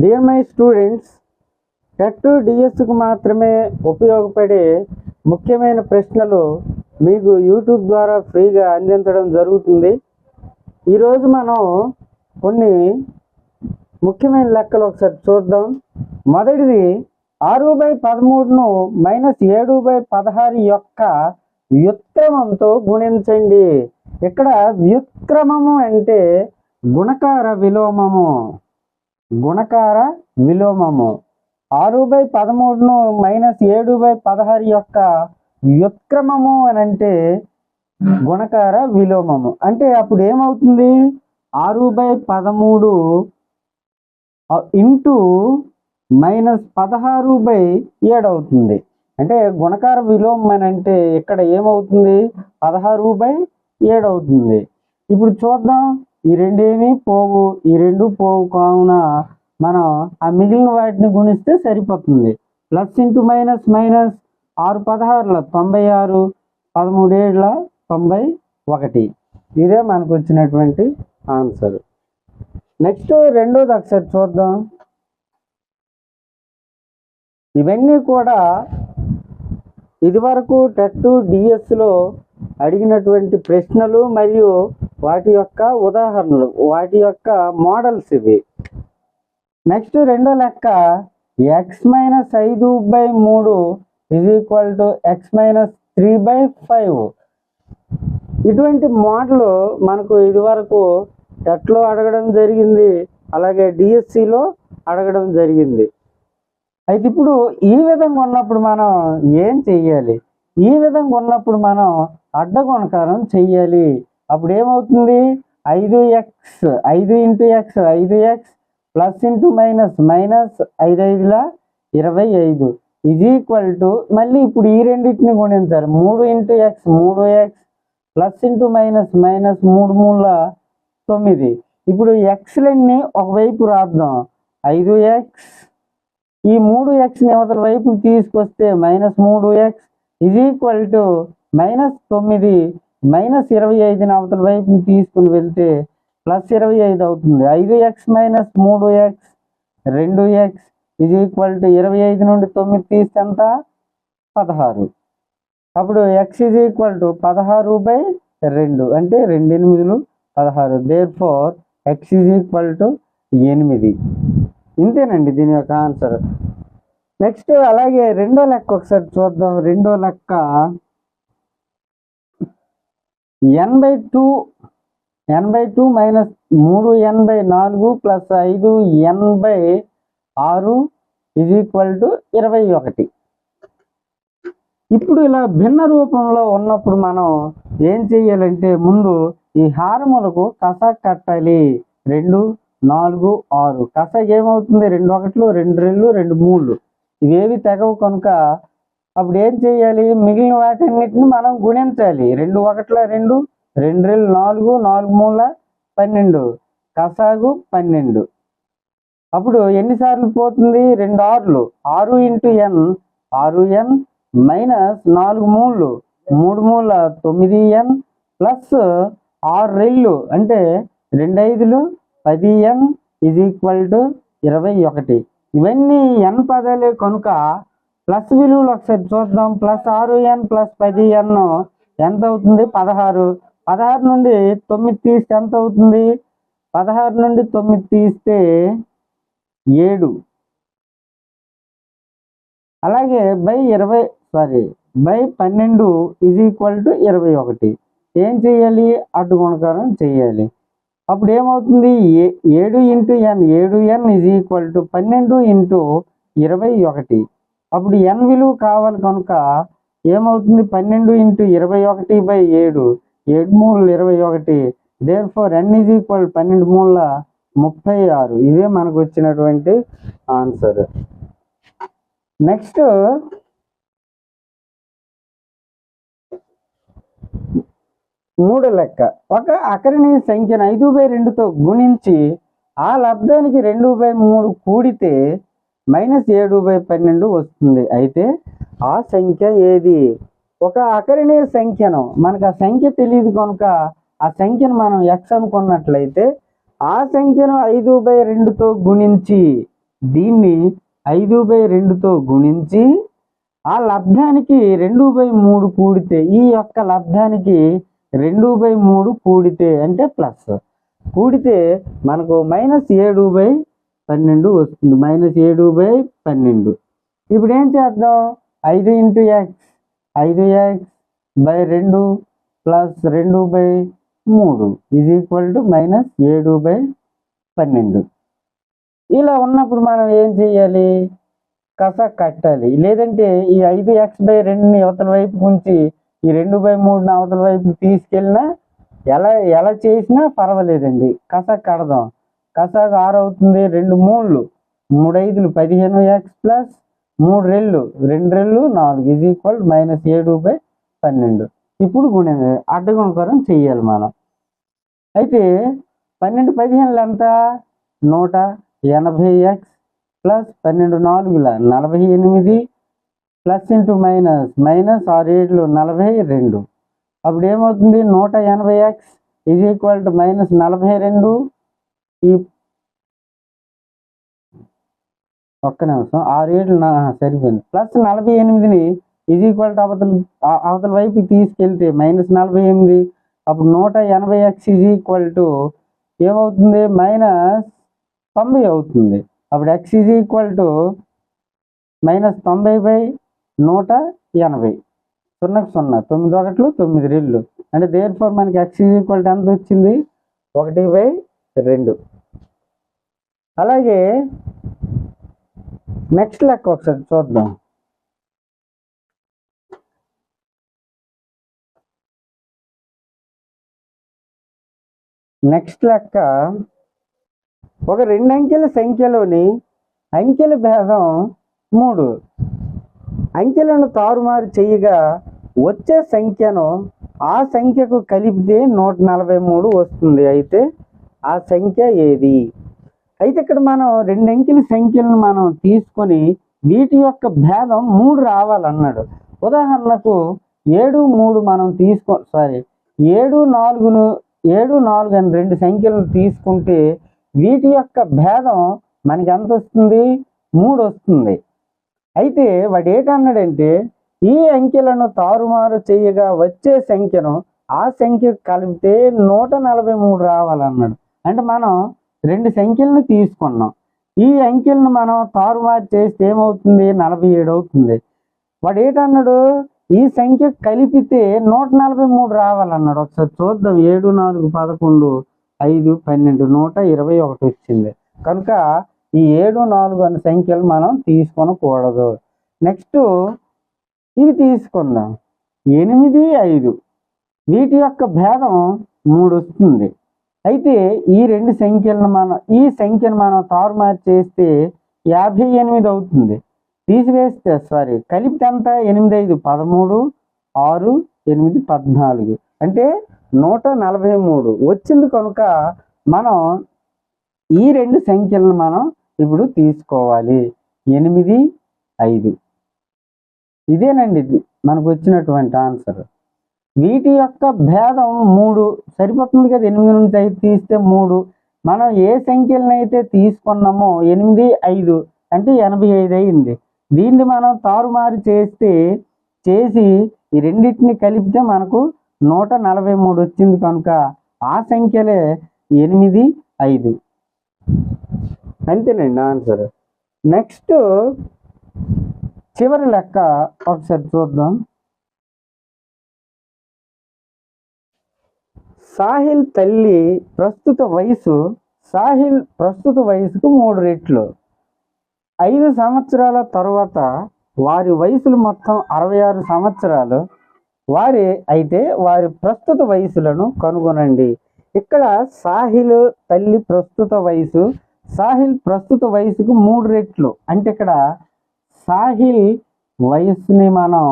Dear my students TET డిఎస్కు మాత్రమే ఉపయోగపడే ముఖ్యమైన ప్రశ్నలు మీకు యూట్యూబ్ ద్వారా ఫ్రీగా అందించడం జరుగుతుంది. ఈరోజు మనం కొన్ని ముఖ్యమైన లెక్కలు ఒకసారి చూద్దాం. మొదటిది ఆరు బై పదమూడును మైనస్ ఏడు బై పదహారు యొక్క వ్యుత్క్రమంతో గుణించండి. ఇక్కడ వ్యుత్క్రమము అంటే గుణకార విలోమము. గుణకార విలోమము. ఆరు బై పదమూడును మైనస్ ఏడు బై పదహారు యొక్క వ్యుత్క్రమము అని అంటే గుణకార విలోమము. అంటే అప్పుడు ఏమవుతుంది? ఆరు బై పదమూడు ఇంటూ మైనస్ పదహారు బై ఏడు అవుతుంది. అంటే గుణకార విలోమం అని అంటే ఇక్కడ ఏమవుతుంది? పదహారు బై ఏడు అవుతుంది. ఇప్పుడు చూద్దాం. ఈ రెండేమి పోవు ఈ రెండు పోవు కావున మనం ఆ మిగిలిన వాటిని గుణిస్తే సరిపోతుంది. ప్లస్ ఇంటూ మైనస్ మైనస్ ఆరు పదహారుల తొంభై ఆరు పదమూడేళ్ళ తొంభై ఒకటి. ఇదే మనకు వచ్చినటువంటి ఆన్సర్. నెక్స్ట్ రెండోది ఒకసారి చూద్దాం. ఇవన్నీ కూడా ఇదివరకు టెట్ డిఎస్లో అడిగినటువంటి ప్రశ్నలు మరియు వాటి యొక్క ఉదాహరణలు వాటి యొక్క మోడల్స్ ఇవి. నెక్స్ట్ రెండో లెక్క ఎక్స్ మైనస్ ఐదు బై మూడు is equal to x minus three by five ఇటువంటి మోడల్ మనకు ఇదివరకు టెట్లో అడగడం జరిగింది అలాగే డిఎస్సిలో అడగడం జరిగింది. అయితే ఇప్పుడు ఈ విధంగా ఉన్నప్పుడు మనం ఏం చెయ్యాలి? ఈ విధంగా ఉన్నప్పుడు మనం అడ్డగుణకారం చెయ్యాలి. అప్పుడు ఏమవుతుంది ఐదు ఎక్స్ ఐదు ఇంటూ ఎక్స్ ఐదు x plus into minus minus ఐదు ఐదుల ఇరవై ఐదు. ఇది ఈక్వల్ టు మళ్ళీ ఇప్పుడు ఈ రెండింటిని గుణించాలి. మూడు ఇంటూ ఎక్స్ మూడు x plus into minus minus మూడు మూడుల తొమ్మిది. ఇప్పుడు ఎక్స్లన్నీ ఒకవైపు రాద్దాం. ఐదు ఎక్స్ ఈ మూడు ఎక్స్ని అవతల వైపు తీసుకొస్తే మైనస్ మూడు ఎక్స్ ఇది ఈక్వల్ టు మైనస్ తొమ్మిది. మైనస్ ఇరవై ఐదుని అవతల వైపు తీసుకుని వెళ్తే ప్లస్ ఇరవై ఐదు అవుతుంది. ఐదు ఎక్స్ మైనస్ మూడు ఎక్స్ రెండు ఎక్స్ ఇది ఈక్వల్ టు ఇరవై ఐదు నుండి తొమ్మిది తీస్తే ఎంత? పదహారు. అప్పుడు ఎక్స్ ఈజ్ ఈక్వల్ టు పదహారు బై రెండు అంటే రెండు ఎనిమిదిలు పదహారు. Therefore x is equal to ఎనిమిది. ఇంతేనండి దీని యొక్క ఆన్సర్ నెక్స్ట్ అలాగే రెండో లెక్క ఒకసారి చూద్దాం. రెండో లెక్క n by two n by two minus మూడు ఎన్ బై నాలుగు ప్లస్ ఐదు ఎన్ బై ఆరు ఇజ్ ఈక్వల్ టు ఇరవై ఒకటి ఇప్పుడు ఇలా భిన్న రూపంలో ఉన్నప్పుడు మనం ఏం చేయాలంటే ముందు ఈ హారములకు కస కట్టాలి. రెండు నాలుగు ఆరు. కస ఏమవుతుంది? రెండు ఒకట్లు రెండు రెండు రెండు మూడు. ఇవేవి తెగవు కనుక అప్పుడు ఏం చేయాలి? మిగిలిన వాటన్నిటిని మనం గుణించాలి. రెండు ఒకట్ల రెండు రెండు రెండు నాలుగు నాలుగు మూల పన్నెండు కసాగు పన్నెండు. అప్పుడు ఎన్నిసార్లు పోతుంది? రెండు ఆరులు. ఆరు ఇంటూ ఎన్ ఆరు ఎన్ మైనస్ నాలుగు మూళ్ళు. మూడు మూల తొమ్మిది ఎన్ ప్లస్ ఆరు రెళ్ళు. అంటే రెండు ఐదులు పది ఎన్ ఇజ్ ఈక్వల్ టు ఇరవై ఒకటి. ఇవన్నీ ఎన్ పదాలే కనుక ప్లస్ విలువలు ఒకసారి చూద్దాం. ప్లస్ ఆరు ఎన్ ప్లస్ పది ఎన్ ఎంత అవుతుంది? పదహారు. పదహారు నుండి తొమ్మిది తీస్తే ఎంత అవుతుంది? పదహారు నుండి తొమ్మిది తీస్తే ఏడు. అలాగే బై ఇరవై సారీ బై పన్నెండు ఇజ్ ఈక్వల్ టు ఇరవై ఒకటి. ఏం చేయాలి? అడ్డు గుణకారం చేయాలి. అప్పుడు ఏమవుతుంది? ఏ ఏడు ఇంటూ ఎన్ ఏడు ఎన్ ఇజ్ ఈక్వల్ టు పన్నెండు ఇంటూ ఇరవై ఒకటి. అప్పుడు ఎన్ విలువ కావాలి కనుక ఏమవుతుంది? పన్నెండు ఇంటూ ఇరవై ఒకటి బై ఏడు. ఏడు మూడు ఇరవై ఒకటి. Therefore n is equal పన్నెండు మూల ముప్పై ఆరు. ఇదే మనకు వచ్చినటువంటి ఆన్సర్ నెక్స్ట్ మూడు లెక్క. ఒక అకరణీయ సంఖ్యను ఐదు బై రెండుతో గుణించి ఆ లబ్ధానికి రెండు బై మూడు కూడితే మైనస్ ఏడు బై పన్నెండు వస్తుంది. అయితే ఆ సంఖ్య ఏది? ఒక అకరణీయ సంఖ్యను. మనకు ఆ సంఖ్య తెలియదు కనుక ఆ సంఖ్యను మనం ఎక్స్ అనుకున్నట్లయితే ఆ సంఖ్యను ఐదు బై రెండుతో గుణించి దీన్ని ఐదు బై రెండుతో గుణించి ఆ లబ్ధానికి రెండు బై మూడు కూడితే ఈ యొక్క లబ్ధానికి రెండు బై మూడు కూడితే అంటే ప్లస్. కూడితే మనకు మైనస్ ఏడు బై పన్నెండు వస్తుంది. మైనస్ ఏడు బై పన్నెండు. ఇప్పుడు ఏం చేద్దాం? ఐదు ఇంటూ ఎక్స్ ఐదు ఎక్స్ బై రెండు ప్లస్ రెండు బై మూడు. ఇది ఈక్వల్ టు మైనస్ ఏడు బై పన్నెండు. ఇలా ఉన్నప్పుడు మనం ఏం చేయాలి కస కట్టాలి. లేదంటే ఈ ఐదు ఎక్స్ బై రెండుని అవతల వైపు ఉంచి ఈ రెండు బై మూడుని అవతల వైపు తీసుకెళ్ళినా ఎలా ఎలా చేసినా పర్వాలేదండి. కస కడదాం. కసాకు ఆరు అవుతుంది రెండు మూడులు మూడు ఐదులు పదిహేను ఎక్స్ ప్లస్ మూడు రెళ్ళు రెండు రెళ్ళు నాలుగు ఈజ్ ఈక్వల్ మైనస్ ఏడు బై పన్నెండు. ఇప్పుడు గుణ అడ్డగుణకరం చెయ్యాలి మనం. అయితే పన్నెండు పదిహేనులు ఎంత? నూట ఎనభై ఎక్స్ ప్లస్ పన్నెండు నాలుగుల నలభై ఎనిమిది ప్లస్ ఇంటూ మైనస్ మైనస్ ఆరు ఏళ్ళు నలభై రెండు. అప్పుడు ఏమవుతుంది? నూట ఎనభై x is equal to minus నలభై రెండు. ఈ ఒక్క నిమిషం. ఆరు ఏళ్ళు సరిపోయింది. ప్లస్ నలభై ఎనిమిదిని ఈజ్ ఈక్వల్ టు అవతల అవతల వైపుకి తీసుకెళ్తే మైనస్ నలభై ఎనిమిది అప్పుడు నూట ఎనభై ఎక్స్ ఈజ్ ఈక్వల్ టు ఏమవుతుంది? మైనస్ తొంభై అవుతుంది. అప్పుడు x is equal to minus తొంభై బై నూట ఎనభై. సున్నకు సున్నా. తొమ్మిది ఒకట్లు తొమ్మిది రెళ్ళు అంటే దేర్ ఫోర్ మనకి ఎక్స్ ఈజ్ ఈక్వల్ టు ఎంత వచ్చింది? ఒకటి బై రెండు. అలాగే నెక్స్ట్ లెక్క ఒకసారి చూద్దాం. నెక్స్ట్ లెక్క ఒక రెండు అంకెల సంఖ్యలోని అంకెల భేదం మూడు. అంకెలను తారుమారు చేయగా వచ్చే సంఖ్యను ఆ సంఖ్యకు కలిపితే నూట నలభై మూడు వస్తుంది. అయితే ఆ సంఖ్య ఏది? అయితే ఇక్కడ మనం రెండు అంకెల సంఖ్యలను మనం తీసుకొని వీటి యొక్క భేదం మూడు రావాలన్నాడు. ఉదాహరణకు ఏడు మూడు మనం తీసుకో సారీ ఏడు నాలుగును ఏడు నాలుగు అని రెండు సంఖ్యలను తీసుకుంటే వీటి యొక్క భేదం మనకి ఎంత వస్తుంది? మూడు వస్తుంది. అయితే వాడు ఏటన్నాడంటే ఈ అంకెలను తారుమారు చేయగా వచ్చే సంఖ్యను ఆ సంఖ్య కలిపితే నూట నలభై మూడు రావాలన్నాడు. అంటే మనం రెండు సంఖ్యలను తీసుకున్నాం. ఈ అంకెలను మనం తారుమారు చేస్తే ఏమవుతుంది? నలభై ఏడు అవుతుంది. వాడు ఏటన్నాడు? ఈ సంఖ్య కలిపితే నూట నలభై మూడు రావాలన్నాడు. ఒకసారి చూద్దాం. ఏడు నాలుగు పదకొండు ఐదు పన్నెండు నూట ఇరవై ఒకటి వచ్చింది. కనుక ఈ ఏడు నాలుగు అనే సంఖ్యలు మనం తీసుకొనకూడదు. నెక్స్ట్ ఇది తీసుకుందాం. ఎనిమిది ఐదు. వీటి యొక్క భేదం మూడు వస్తుంది. అయితే ఈ రెండు సంఖ్యలను మనం ఈ సంఖ్యను మనం తారుమారు చేస్తే యాభై ఎనిమిది అవుతుంది. తీసివేస్తే సారీ కలిపితే ఎంత? ఎనిమిది ఐదు పదమూడు ఆరు ఎనిమిది పద్నాలుగు. అంటే నూట నలభై మూడు. వచ్చింది కనుక మనం ఈ రెండు సంఖ్యలను మనం ఇప్పుడు తీసుకోవాలి. ఎనిమిది ఐదు. ఇదేనండి ఇది మనకు వచ్చినటువంటి ఆన్సర్ వీటి యొక్క భేదం మూడు. సరిపోతుంది కదా ఎనిమిది నుంచి ఐదు తీస్తే మూడు. మనం ఏ సంఖ్యలను అయితే తీసుకున్నామో ఎనిమిది ఐదు అంటే ఎనభై ఐదు అయింది. దీన్ని మనం తారుమారు చేస్తే చేసి ఈ రెండింటిని కలిపితే మనకు నూట నలభై మూడు వచ్చింది కనుక ఆ సంఖ్యలే ఎనిమిది ఐదు. అంతేనండి ఆన్సర్. నెక్స్ట్ చివరి లెక్క ఒకసారి చూద్దాం. సాహిల్ తల్లి ప్రస్తుత వయసు సాహిల్ ప్రస్తుత వయసుకు మూడు రెట్లు. ఐదు సంవత్సరాల తరువాత వారి వయసులు మొత్తం అరవై ఆరు సంవత్సరాలు. వారి అయితే వారి ప్రస్తుత వయసులను కనుగొనండి. ఇక్కడ సాహిల్ తల్లి ప్రస్తుత వయసు సాహిల్ ప్రస్తుత వయసుకు మూడు రెట్లు. అంటే ఇక్కడ సాహిల్ వయసుని మనం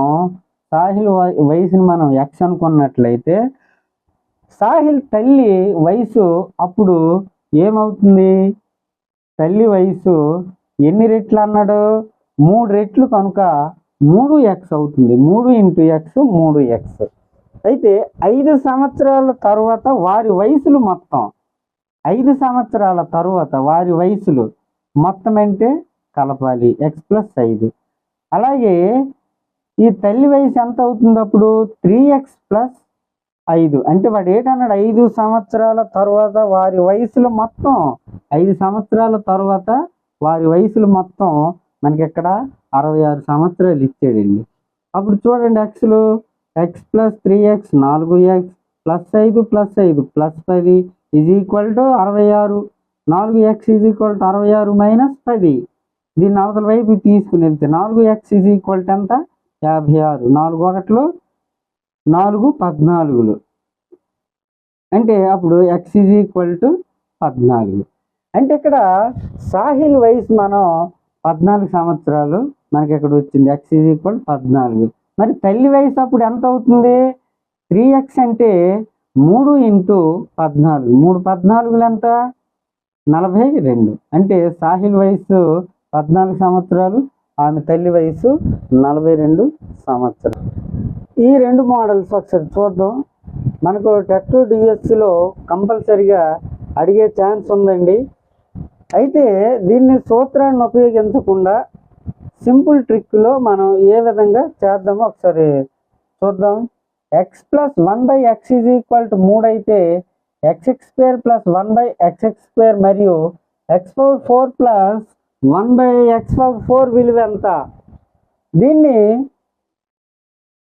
సాహిల్ వయసుని మనం ఎక్స్ అనుకున్నట్లయితే సాహిల్ తల్లి వయసు అప్పుడు ఏమవుతుంది? తల్లి వయసు ఎన్ని రెట్లు అన్నాడు? మూడు రెట్లు కనుక మూడు ఎక్స్ అవుతుంది. మూడు ఇంటూ ఎక్స్ మూడు ఎక్స్ అయితే ఐదు సంవత్సరాల తర్వాత వారి వయసులు మొత్తం. ఐదు సంవత్సరాల తరువాత వారి వయసులు మొత్తం అంటే కలపాలి. ఎక్స్ ప్లస్ ఐదు. అలాగే ఈ తల్లి వయసు ఎంత అవుతుంది అప్పుడు? త్రీ ఎక్స్ ప్లస్ ఐదు. అంటే వాడు ఏంటన్నాడు? ఐదు సంవత్సరాల తర్వాత వారి వయసులో మొత్తం ఐదు సంవత్సరాల తర్వాత వారి వయసులు మొత్తం మనకి ఇక్కడ అరవై ఆరు సంవత్సరాలు ఇచ్చాడండి. అప్పుడు చూడండి ఎక్స్లు ఎక్స్ ప్లస్ త్రీ ఎక్స్ నాలుగు ఎక్స్ ప్లస్ ఐదు ప్లస్ ఐదు ప్లస్ పది ఈజ్ ఈక్వల్ టు అరవై ఆరు. నాలుగు ఎక్స్ ఈజ్ ఈక్వల్ టు అరవై ఆరు మైనస్ పది. దీన్ని అవతల వైపు తీసుకుని వెళ్తే నాలుగు ఎక్స్ ఈజ్ ఈక్వల్ టు ఎంత? యాభై ఆరు. నాలుగు ఒకటిలో నాలుగు పద్నాలుగులు. అంటే అప్పుడు ఎక్స్ ఈజ్ ఈక్వల్ టు పద్నాలుగు. అంటే ఇక్కడ సాహిల్ వయసు మనం పద్నాలుగు సంవత్సరాలు మనకి ఇక్కడ వచ్చింది? ఎక్స్ ఈజ్ ఈక్వల్ పద్నాలుగు. మరి తల్లి వయసు అప్పుడు ఎంత అవుతుంది? త్రీ ఎక్స్ అంటే మూడు ఇంటూ పద్నాలుగు. మూడు పద్నాలుగులు ఎంత? నలభై రెండు. అంటే సాహిల్ వయసు పద్నాలుగు సంవత్సరాలు ఆమె తల్లి వయసు నలభై రెండు సంవత్సరాలు. ఈ రెండు మోడల్స్ ఒకసారి చూద్దాం. మనకు టెట్ డిఎస్సిలో కంపల్సరిగా అడిగే ఛాన్స్ ఉందండి. అయితే దీన్ని సూత్రాన్ని ఉపయోగించకుండా సింపుల్ ట్రిక్లో మనం ఏ విధంగా చేద్దామో ఒకసారి చూద్దాం. X plus one by x is equal to మూడు అయితే x x square plus one by x x square మరియు x power four plus one by x power four విలువ ఎంత? దీన్ని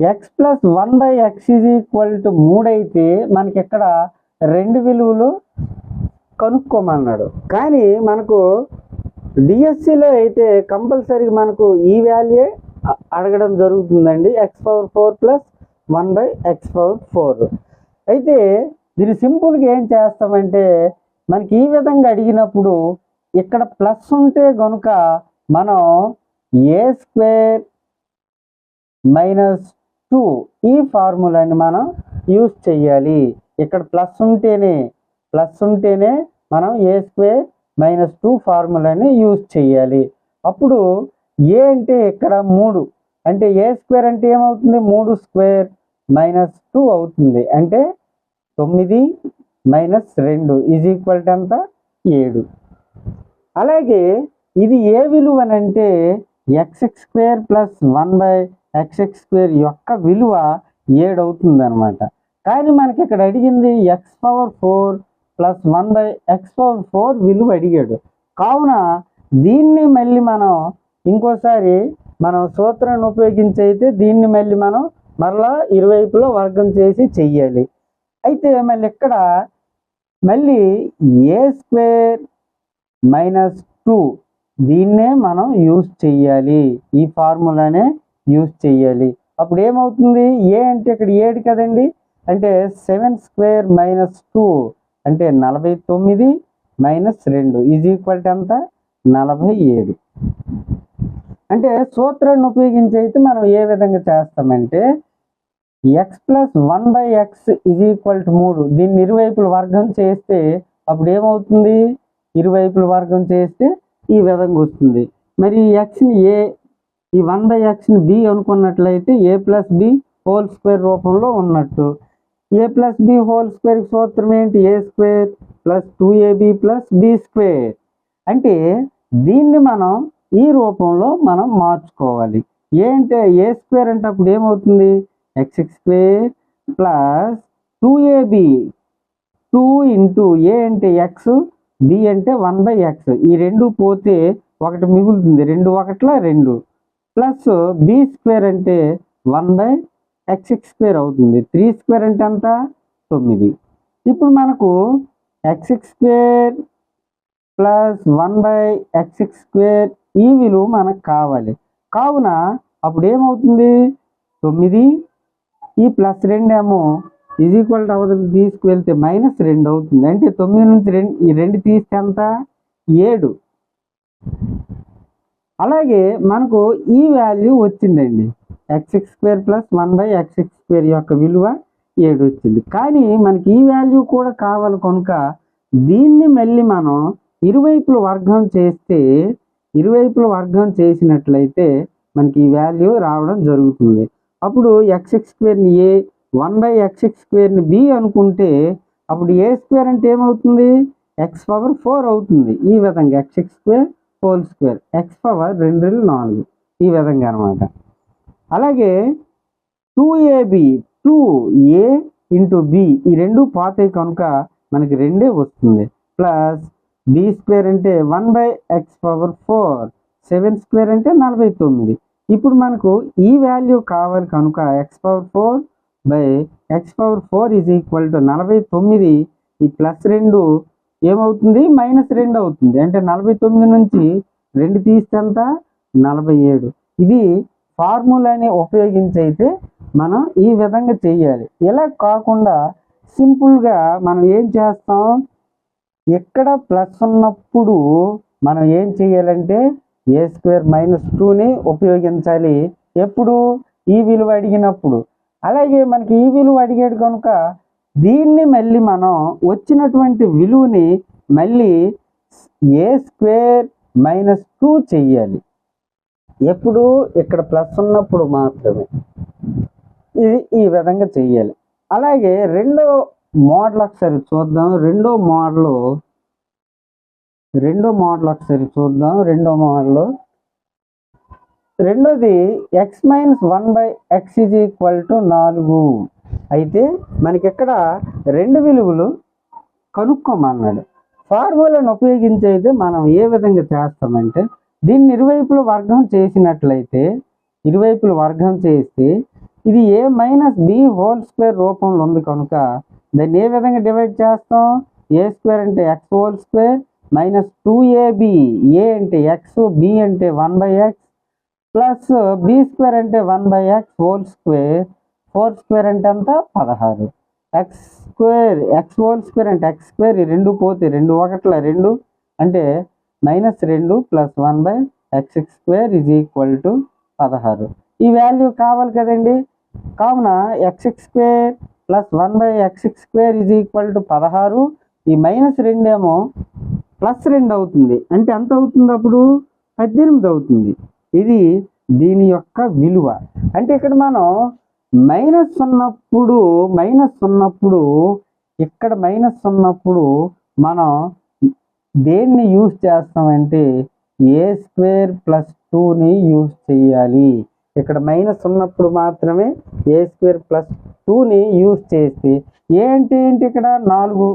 x plus one by x is equal to మూడు అయితే మనకి ఇక్కడ రెండు విలువలు కనుక్కోమన్నాడు. కానీ మనకు డిఎస్సిలో అయితే కంపల్సరీ మనకు ఈ వాల్యూ అడగడం జరుగుతుందండి. X power four plus one by x power four అయితే దీన్ని సింపుల్గా ఏం చేస్తామంటే మనకి ఈ విధంగా అడిగినప్పుడు ఇక్కడ ప్లస్ ఉంటే కనుక మనం ఏ స్క్వేర్ మైనస్ టూ ఈ ఫార్ములాని మనం యూస్ చేయాలి ఇక్కడ ప్లస్ ఉంటేనే ప్లస్ ఉంటేనే మనం ఏ స్క్వేర్ మైనస్ టూ ఫార్ములాని యూజ్ చేయాలి అప్పుడు ఏ అంటే ఇక్కడ మూడు. అంటే ఏ స్క్వేర్ అంటే ఏమవుతుంది? మూడు స్క్వేర్ మైనస్ టూ అవుతుంది. అంటే తొమ్మిది మైనస్ రెండు ఈజ్ ఈక్వల్ టు ఎంత? ఏడు. అలాగే ఇది ఏ విలువనంటే x x square plus one by x x square యొక్క విలువ ఏడు అవుతుంది అనమాట కానీ మనకి ఇక్కడ అడిగింది x power four plus one by x power four విలువ అడిగాడు. కావున దీన్ని మళ్ళీ మనం ఇంకోసారి మనం సూత్రాన్ని ఉపయోగించి అయితే దీన్ని మళ్ళీ మనం మరలా ఇరువైపులో వర్గం చేసి చెయ్యాలి. అయితే మళ్ళీ ఇక్కడ మళ్ళీ ఏ స్క్వేర్ మైనస్ టూ దీన్నే మనం యూస్ చెయ్యాలి. ఈ ఫార్ములానే యూజ్ చెయ్యాలి. అప్పుడు ఏమవుతుంది ఏ అంటే ఇక్కడ ఏడు కదండి? అంటే సెవెన్ స్క్వేర్ మైనస్ టూ అంటే నలభై తొమ్మిది మైనస్ రెండు. ఈజ్ ఈక్వల్ టు ఎంత? నలభై ఏడు. అంటే సూత్రాన్ని ఉపయోగించి అయితే మనం ఏ విధంగా చేస్తామంటే x plus one by x is equal to మూడు. దీన్ని ఇరువైపుల వర్గం చేస్తే అప్పుడు ఏమవుతుంది ఇరువైపుల వర్గం చేస్తే ఈ విధంగా వస్తుంది. మరి ఈ ఎక్స్ని ఏ ఈ వన్ బై ఎక్స్ని బి అనుకున్నట్లయితే a plus b whole square రూపంలో ఉన్నట్టు. A plus b whole square సూత్రం ఏంటి? A square plus two a b plus b square అంటే దీన్ని మనం ఈ రూపంలో మనం మార్చుకోవాలి. ఏ అంటే ఏ స్క్వేర్ అంటే అప్పుడు ఏమవుతుంది? X x square plus two a b two into a అంటే ఎక్స్ బి అంటే వన్ బై ఎక్స్ ఈ రెండు పోతే ఒకటి మిగులుతుంది. రెండు ఒకట్ల రెండు. ప్లస్ బి స్క్వేర్ అంటే one by x x square అవుతుంది. త్రీ స్క్వేర్ అంటే ఎంత? తొమ్మిది. ఇప్పుడు మనకు x x square plus one by x x square ఈ విలువ మనకు కావాలి. కావున అప్పుడు ఏమవుతుంది? తొమ్మిది. ఈ ప్లస్ రెండు ఏమో ఈజ్ ఈక్వల్ టు అవతల తీసుకువెళ్తే మైనస్ రెండు అవుతుంది. అంటే తొమ్మిది నుంచి రెండు ఈ రెండు తీస్తే ఎంత? ఏడు. అలాగే మనకు ఈ వాల్యూ వచ్చిందండి. X x square plus one by x x square యొక్క విలువ ఏడు వచ్చింది. కానీ మనకి ఈ వాల్యూ కూడా కావాలి కనుక దీన్ని మళ్ళీ మనం ఇరువైపుల వర్గం చేస్తే ఇరువైపుల వర్గం చేసినట్లయితే మనకి ఈ వాల్యూ రావడం జరుగుతుంది. అప్పుడు X X స్క్వేర్ని a one by x x స్క్వేర్ని B అనుకుంటే అప్పుడు ఏ స్క్వేర్ అంటే ఏమవుతుంది? ఎక్స్ పవర్ ఫోర్ అవుతుంది. ఈ విధంగా x x square whole square. X power రెండు రెండు నాలుగు. ఈ విధంగా అనమాట అలాగే two a b two a into b ఈ రెండు పాతే కనుక మనకి రెండే వస్తుంది. ప్లస్ బి స్క్వేర్ అంటే one by x power four seven square అంటే నలభై తొమ్మిది. ఇప్పుడు మనకు ఈ వాల్యూ కావాలి కనుక x power four by x power four is equal to నలభై తొమ్మిది. ఈ ప్లస్ రెండు ఏమవుతుంది? మైనస్ రెండు అవుతుంది. అంటే నలభై తొమ్మిది నుంచి రెండు తీస్తే ఎంత? నలభై ఏడు. ఇది ఫార్ములాని ఉపయోగించి అయితే మనం ఈ విధంగా చేయాలి. ఇలా కాకుండా సింపుల్గా మనం ఏం చేస్తాం? ఎక్కడ ప్లస్ ఉన్నప్పుడు మనం ఏం చేయాలంటే ఏ స్క్వేర్ మైనస్ టూని ఉపయోగించాలి. ఎప్పుడు? ఈ విలువ అడిగినప్పుడు. అలాగే మనకి ఈ విలువ అడిగాడు కనుక దీన్ని మళ్ళీ మనం వచ్చినటువంటి విలువని మళ్ళీ ఏ స్క్వేర్ మైనస్ టూ చెయ్యాలి. ఎప్పుడు? ఇక్కడ ప్లస్ ఉన్నప్పుడు మాత్రమే. ఇది ఈ విధంగా చెయ్యాలి. అలాగే రెండో మోడల్ ఒకసారి చూద్దాం. రెండో మోడల్ రెండో మోడల్ ఒకసారి చూద్దాం. రెండో మోడల్. రెండోది x minus one by x is equal to నాలుగు. అయితే మనకి ఇక్కడ రెండు విలువలు కనుక్కోమన్నాడు. ఫార్ములాను ఉపయోగించి అయితే మనం ఏ విధంగా చేస్తామంటే దీన్ని ఇరువైపులు వర్గం చేసినట్లయితే ఇరువైపులు వర్గం చేస్తే ఇది a minus b whole square రూపంలో ఉంది కనుక దాన్ని ఏ విధంగా డివైడ్ చేస్తాం? ఏ స్క్వేర్ అంటే x whole square minus two a b a అంటే ఎక్స్ బి అంటే one by x plus b square అంటే one by x whole square four square అంటే అంత పదహారు. X square x whole square అంటే ఎక్స్ స్క్వేర్ ఈ రెండు పోతే రెండు ఒకట్ల రెండు అంటే మైనస్ రెండు plus one by x square is equal to పదహారు. ఈ వాల్యూ కావాలి కదండి? కావున x square plus one by x square is equal to పదహారు. ఈ మైనస్ రెండేమో ప్లస్ రెండు అవుతుంది. అంటే ఎంత అవుతుంది అప్పుడు? పద్దెనిమిది అవుతుంది. ఇది దీని యొక్క విలువ. అంటే ఇక్కడ మనం మైనస్ ఉన్నప్పుడు మైనస్ ఉన్నప్పుడు ఇక్కడ మైనస్ ఉన్నప్పుడు మనం దేన్ని యూజ్ చేస్తామంటే ఏ స్క్వేర్ ప్లస్ టూని యూజ్ చేయాలి. ఇక్కడ మైనస్ ఉన్నప్పుడు మాత్రమే ఏ స్క్వేర్ ప్లస్ టూని యూజ్ చేస్తే ఏంటి ఏంటి ఇక్కడ? నాలుగు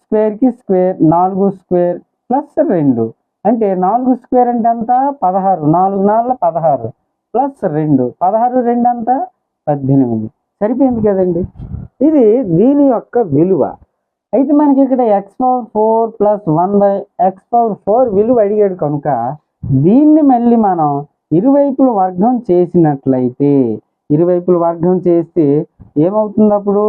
స్క్వేర్కి స్క్వేర్ నాలుగు స్క్వేర్ ప్లస్ రెండు. అంటే నాలుగు స్క్వేర్ అంటే ఎంత? పదహారు. నాలుగు నాలుగు పదహారు ప్లస్ రెండు. పదహారు రెండు అంతా పద్దెనిమిది. సరిపోయింది కదండి? ఇది దీని యొక్క విలువ. అయితే మనకి ఇక్కడ x power four plus one by x power four విలువ అడిగాడు కనుక దీన్ని మళ్ళీ మనం ఇరువైపుల వర్గం చేసినట్లయితే ఇరువైపుల వర్గం చేస్తే ఏమవుతుంది అప్పుడు?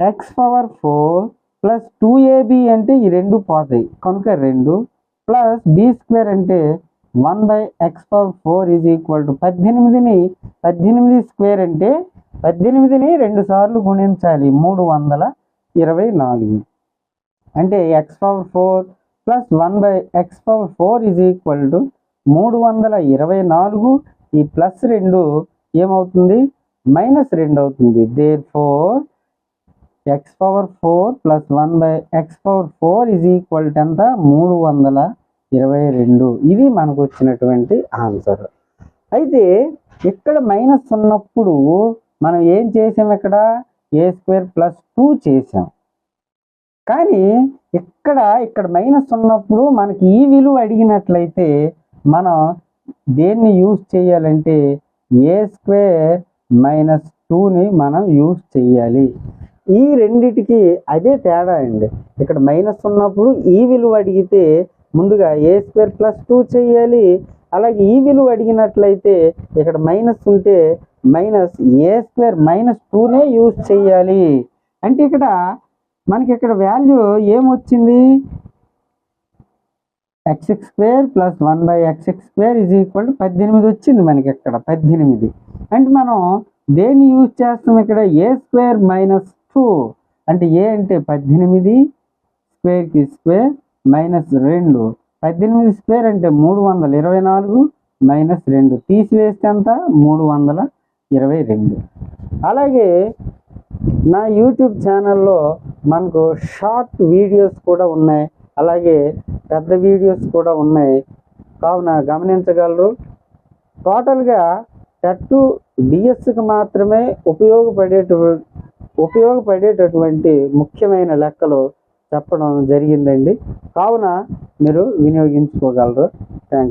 X power four plus two a b అంటే ఈ రెండు పోతాయి. కనుక రెండు ప్లస్ బి స్క్వేర్ అంటే one by x power four is equal to పద్దెనిమిదిని పద్దెనిమిది స్క్వేర్ అంటే పద్దెనిమిదిని రెండు సార్లు గుణించాలి. మూడు వందల ఇరవై నాలుగు. అంటే x power four plus one by x power four is equal to మూడు వందల ఇరవై నాలుగు. ఈ ప్లస్ రెండు ఏమవుతుంది? మైనస్ రెండు అవుతుంది. Therefore x power four plus one by x power four is equal to ఎంత? మూడు వందల ఇరవై రెండు. ఇది మనకు వచ్చినటువంటి ఆన్సర్. అయితే ఇక్కడ మైనస్ ఉన్నప్పుడు మనం ఏం చేసాం ఇక్కడ? ఏ స్క్వేర్ ప్లస్ టూ చేసాం. కానీ ఇక్కడ ఇక్కడ మైనస్ ఉన్నప్పుడు మనకి ఈ విలువ అడిగినట్లయితే మనం దేన్ని యూజ్ చేయాలంటే ఏ స్క్వేర్ మైనస్ టూని మనం యూజ్ చేయాలి. ఈ రెండిటికి అదే తేడా అండి. ఇక్కడ మైనస్ ఉన్నప్పుడు ఈ విలువ అడిగితే ముందుగా ఏ స్క్వేర్ ప్లస్ టూ చేయాలి? అలాగే ఈ విలువ అడిగినట్లయితే ఇక్కడ మైనస్ ఉంటే మైనస్ ఏ స్క్వేర్ మైనస్ టూనే యూజ్ చేయాలి. అంటే ఇక్కడ మనకి ఇక్కడ వాల్యూ ఏమొచ్చింది? X square plus one by x square is equal to పద్దెనిమిది వచ్చింది మనకి ఇక్కడ పద్దెనిమిది. అంటే మనం దేన్ని యూజ్ చేస్తాం ఇక్కడ? A square minus two. అంటే ఏ అంటే పద్దెనిమిది స్క్వేర్కి స్క్వేర్ మైనస్ రెండు. పద్దెనిమిది స్క్వేర్ అంటే మూడు వందల ఇరవై నాలుగు మైనస్ రెండు. తీసివేస్తే అంత మూడు వందల ఇరవై రెండు. అలాగే నా యూట్యూబ్ ఛానల్లో మనకు షార్ట్ వీడియోస్ కూడా ఉన్నాయి. అలాగే పెద్ద వీడియోస్ కూడా ఉన్నాయి. కావున గమనించగలరు. టోటల్గా టట్టు డిఎస్కి మాత్రమే ఉపయోగపడేటు ఉపయోగపడేటటువంటి ముఖ్యమైన లెక్కలు చెప్పడం జరిగిందండి. కావున మీరు వినియోగించుకోగలరు. థ్యాంక్